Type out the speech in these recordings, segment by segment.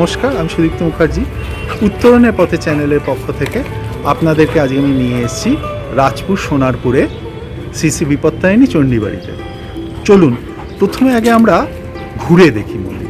নমস্কার, আমি সুদীপ্ত মুখার্জি। উত্তরণের পথে চ্যানেলের পক্ষ থেকে আপনাদেরকে আজকে আমি নিয়ে এসেছি রাজপুর সোনারপুরে সিসি বিপত্তায়নী চণ্ডীবাড়িতে। চলুন, প্রথমে আগে আমরা ঘুরে দেখি মন্দিরটাকে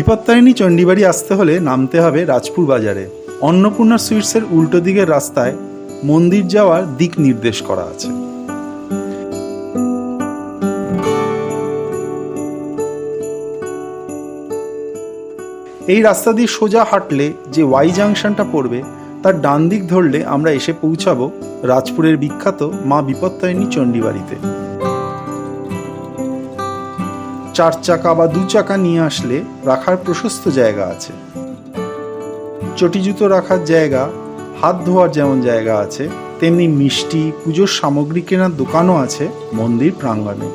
বিপত্তারিণী চণ্ডীবাড়ি আসতে হলে নামতে হবে রাজপুর বাজারে। অন্নপূর্ণা সুইটসের উল্টো দিকের রাস্তায় মন্দির যাওয়ার দিক নির্দেশ করা আছে। এই রাস্তা দিয়ে সোজা হাঁটলে যে ওয়াই জাংশনটা পড়বে, তার ডান দিক ধরলে আমরা এসে পৌঁছাবো রাজপুরের বিখ্যাত মা বিপত্তারিণী চণ্ডীবাড়িতে। চার চাকা বা দু চাকা নিয়ে আসলে রাখার প্রশস্ত জায়গা আছে। চটি জুতো রাখার জায়গা, হাত ধোয়ার যেমন জায়গা আছে, তেমনি মিষ্টি, পুজোর সামগ্রী কেনার দোকানও আছে, মন্দির প্রাঙ্গণে।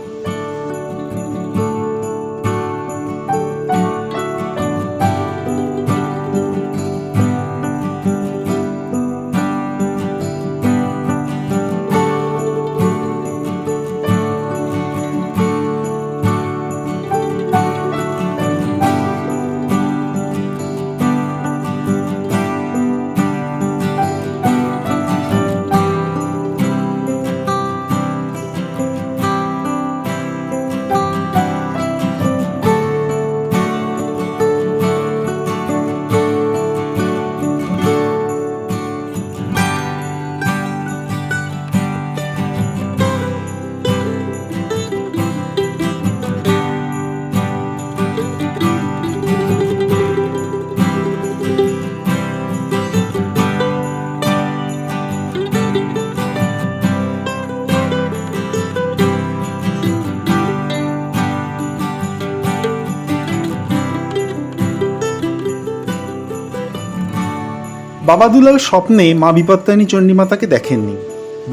বাবা দুলাল স্বপ্নে মা বিপত্তায়নী চণ্ডীমাতাকে দেখেননি,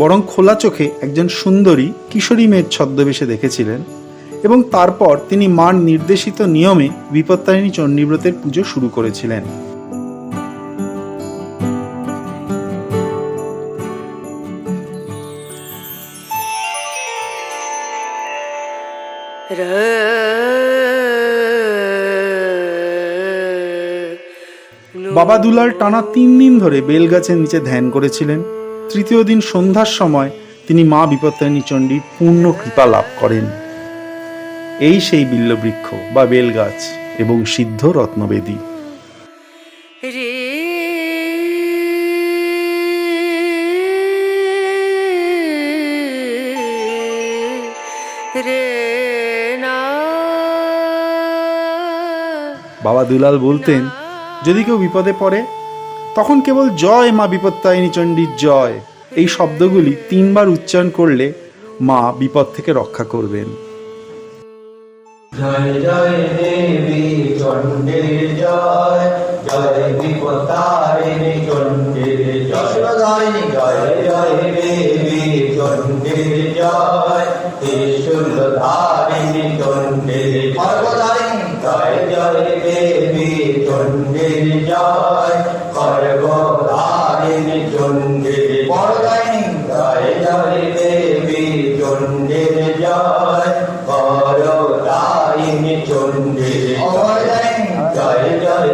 বরং খোলা চোখে একজন সুন্দরী কিশোরী মেয়ের ছদ্মবেশে দেখেছিলেন এবং তারপর তিনি মার নির্দেশিত নিয়মে বিপত্তারিণী চণ্ডীব্রতের পুজো শুরু করেছিলেন। বাবা দুলাল টানা তিন দিন ধরে বেলগাছের নিচে ধ্যান করেছিলেন। তৃতীয় দিন সন্ধ্যার সময় তিনি মা বিপত্তারিণী চণ্ডীর পূর্ণ কৃপা লাভ করেন। এই সেই বিল্লবৃক্ষ বা বেলগাছ এবং সিদ্ধ রত্নবেদী। রে রে না। বাবা দুলাল বলতেন যদি কেউ বিপদে পড়ে তখন কেবল জয় মা বিপত্তায়নী চণ্ডীর জয়। এই শব্দগুলি তিনবার উচ্চারণ করলে মা বিপদ থেকে রক্ষা করবেন। জয় জয় দেবী চণ্ডীর জয় জয় বিপত্তারিণী চণ্ডীর জয়। জয় জয় জয় দেবী চণ্ডীর জয়। বড়দারিণী চণ্ডীর জয় জয়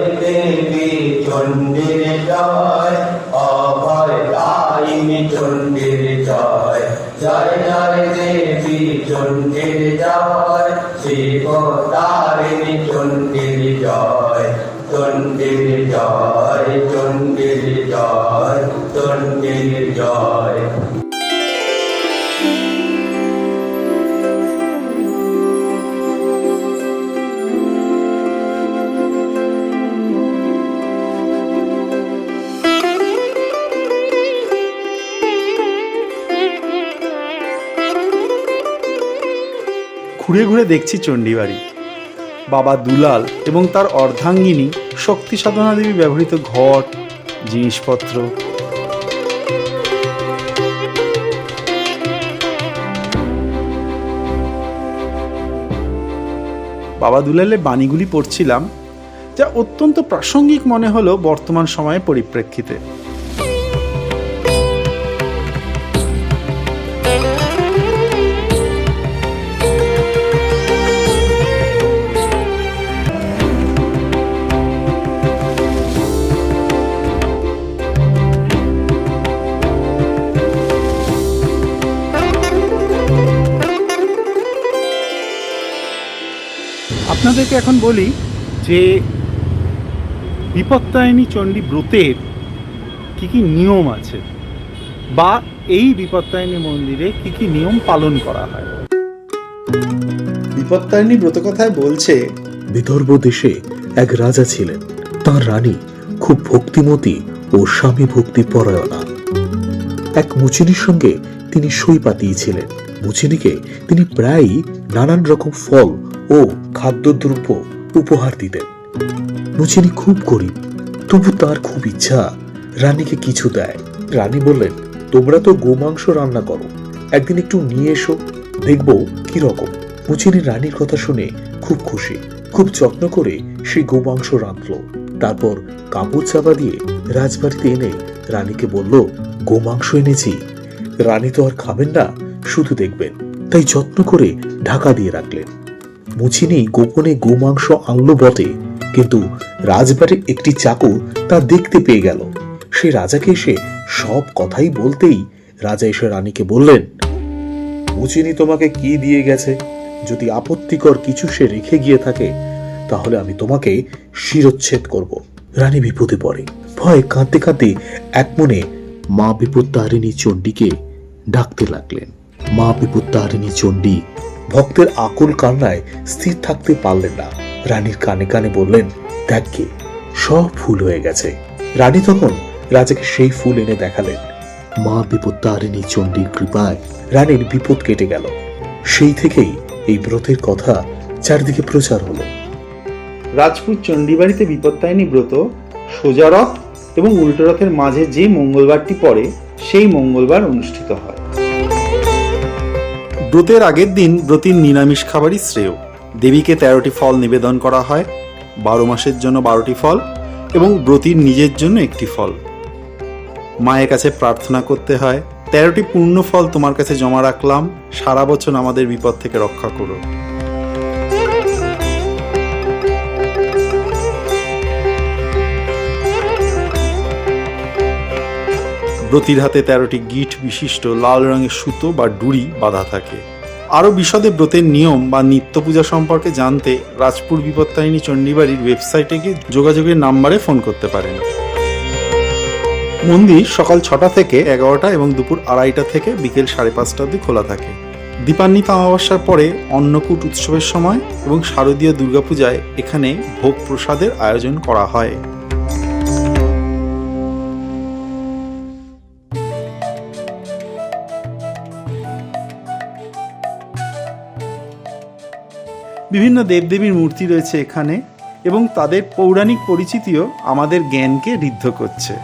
ঘুরে ঘুরে দেখছি চণ্ডীবাড়ি। বাবা দুলাল এবং তার অর্ধাঙ্গিনী শক্তি সাধনা দেবী ব্যবহৃত ঘট, জিনিসপত্র। বাবা দুলালের বাণীগুলি পড়ছিলাম, যা অত্যন্ত প্রাসঙ্গিক মনে হলো বর্তমান সময়ে পরিপ্রেক্ষিতে। আপনাদেরকে এখন বলি যে বিপত্তায়নী চণ্ডী ব্রতের কি কি নিয়ম আছে বা এই বিপত্তায়নী মন্দিরে কি কি নিয়ম পালন করা হয়? বিপত্তায়নী ব্রতকথায় বলছে বিদর্ভ দেশে এক রাজা ছিলেন। তার রানী খুব ভক্তিমতী ও স্বামী ভক্তি পরায়ণা। এক মুচিনির সঙ্গে তিনি সই পাতিয়েছিলেন। মুচিনিকে তিনি প্রায়ই নানান রকম ফল ও খাদ্যদ্রব্য উপহার দিতেন। মুচিনি খুব গরিব, তবু তার খুব ইচ্ছা। রানীকে কিছু দেয়। রানী বললেন, তোমরা তো গোমাংস রান্না করো। একদিন একটু নিয়ে এসো, দেখব কি রকম। মুচিনি রানীর কথা শুনে খুব খুশি, খুব যত্ন করে সেই গোমাংস রাঁধলো। তারপর কাপড় চাপা দিয়ে রাজবাড়িতে এনে রানীকে বলল, গোমাংস এনেছি। রানী তো আর খাবেন না, শুধু দেখবেন। তাই যত্ন করে ঢাকা দিয়ে রাখলেন। মুচিনি গোপনে গোমাংস আনলো বটে, কিন্তু রাজবাড়ির একটি চাকর তা দেখতে পেয়ে গেল। সে রাজাকে এসে সব কথাই বলতেই রাজা এসে রানীকে বললেন মুচিনি তোমাকে কি দিয়ে গেছে? যদি আপত্তিকর কিছু সে রেখে গিয়ে থাকে, তাহলে আমি তোমাকে শিরচ্ছেদ করব। রানী বিপদে পড়ে। ভয় কাঁদতে কাঁদতে এক মনে মা বিপত্তারিণী চণ্ডীকে ডাকতে লাগলেন। মা বিপত্তারিণী চণ্ডী ভক্তের আকুল কান্নায় স্থির থাকতে পারলেন না। রানীর কানে কানে বললেন দেখ গে, সব ফুল হয়ে গেছে। রানী তখন রাজাকে সেই ফুল এনে দেখালেন। মা বিপত্তারিণী চণ্ডীর কৃপায় রানীর বিপদ কেটে গেল। সেই থেকেই এই ব্রতের কথা চারদিকে প্রচার হলো। রাজপুত চণ্ডীবাড়িতে বিপত্তায়নী ব্রত সোজা রথ এবং উল্টো রথের মাঝে যে মঙ্গলবারটি পড়ে সেই মঙ্গলবার অনুষ্ঠিত হয়। ব্রতের আগের দিন ব্রতীর নিরামিষ খাবারই শ্রেয়। দেবীকে তেরোটি ফল নিবেদন করা হয়, বারো মাসের জন্য বারোটি ফল এবং ব্রতীর নিজের জন্য একটি ফল। মায়ের কাছে প্রার্থনা করতে হয়, তেরোটি পূর্ণ ফল তোমার কাছে জমা রাখলাম, সারা বছর আমাদের বিপদ থেকে রক্ষা করো। ব্রতির হাতে তেরোটি গিট বিশিষ্ট লাল রঙের সুতো বা ডুরি বাঁধা থাকে। আরও বিশদে ব্রতের নিয়ম বা নিত্য পূজা সম্পর্কে জানতে রাজপুর বিপত্তায়নী চণ্ডীবাড়ির ওয়েবসাইটে গিয়ে যোগাযোগের নাম্বারে ফোন করতে পারেন। মন্দির সকাল ছটা থেকে এগারোটা এবং দুপুর আড়াইটা থেকে বিকেল সাড়ে পাঁচটা অবধি খোলা থাকে। দীপান্বিতা অমাবস্যার পরে অন্নকূট উৎসবের সময় এবং শারদীয় দুর্গাপূজায় এখানে ভোগ প্রসাদের আয়োজন করা হয়। বিভিন্ন দেবদেবীর মূর্তি রয়েছে এখানে এবং তাদের পৌরাণিক পরিচিতিও আমাদের জ্ঞানকে ঋদ্ধ করছে।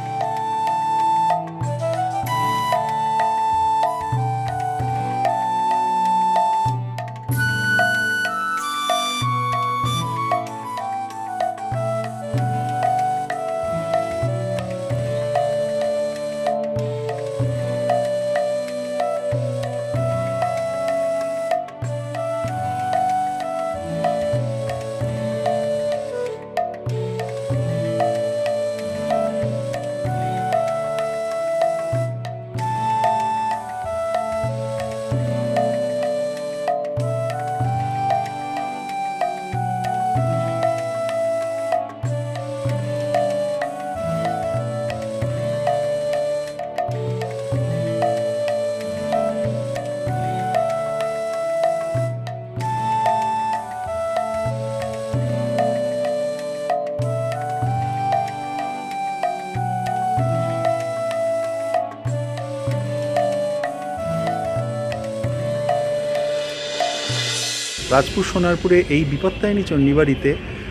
রাজপুর সোনারপুরে এই বিপত্তায়নী চণ্ডীবাড়িতে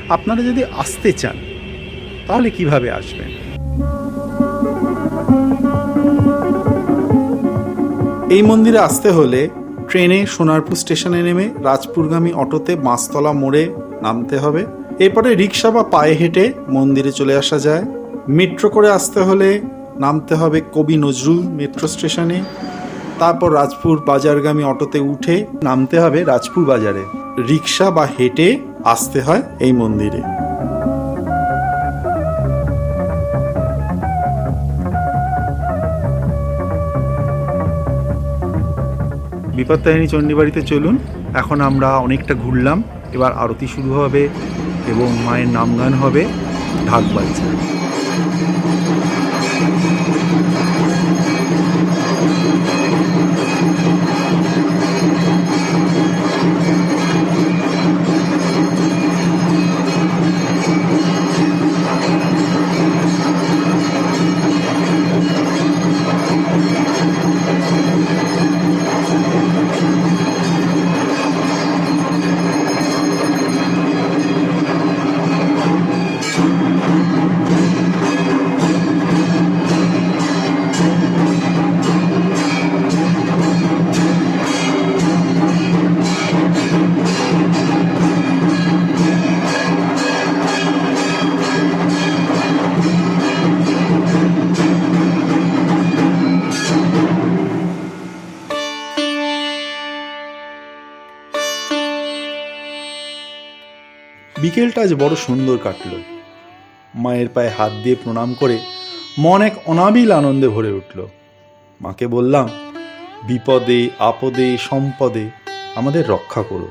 আপনারা যদি আসতে চান, তাহলে কীভাবে আসবেন? এই মন্দিরে আসতে হলে ট্রেনে সোনারপুর স্টেশনে নেমে রাজপুরগামী অটোতে বাঁশতলা মোড়ে নামতে হবে। এরপরে রিক্সা বা পায়ে হেঁটে মন্দিরে চলে আসা যায়। মেট্রো করে আসতে হলে নামতে হবে কবি নজরুল মেট্রো স্টেশনে। তারপর রাজপুর বাজারগামী অটোতে উঠে নামতে হবে রাজপুর বাজারে। রিক্সা বা হেঁটে আসতে হয় এই মন্দিরে। বিপত্তায়নী চণ্ডীবাড়িতে চলুন। এখন আমরা অনেকটা ঘুরলাম। এবার আরতি শুরু হবে এবং মায়ের নামগান হবে ঢাক বাজছে। বিকেলটা আজ বড় সুন্দর কাটলো। মায়ের পায়ে হাত দিয়ে প্রণাম করে মন এক অনাবিল আনন্দে ভরে উঠল। মাকে বললাম, বিপদে, আপদে, সম্পদে আমাদের রক্ষা করো।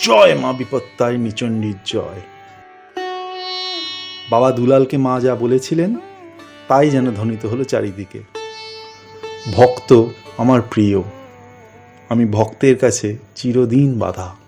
জয় মা বিপত্তায় নিচণ্ডীর জয়। বাবা দুলালকে মা যা বলেছিলেন, তাই যেন ধ্বনিত হলো চারিদিকে। ভক্ত আমার প্রিয়, আমি ভক্তের কাছে চিরদিন বাধা।